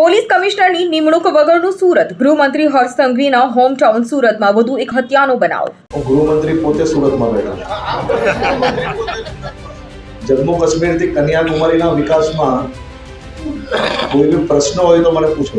Police કમિશનરની નિમણૂક વગરનું સુરત. ગૃહમંત્રી હર્ષ સંઘવીના હોમ ટાઉન સુરતમાં વધુ એક હત્યાનો બનાવ. ગૃહમંત્રી પોતે સુરતમાં બેઠા જમ્મુ કાશ્મીરથી કન્યાકુમારીના વિકાસમાં કોઈ બી પ્રશ્ન હોય તો મને પૂછો.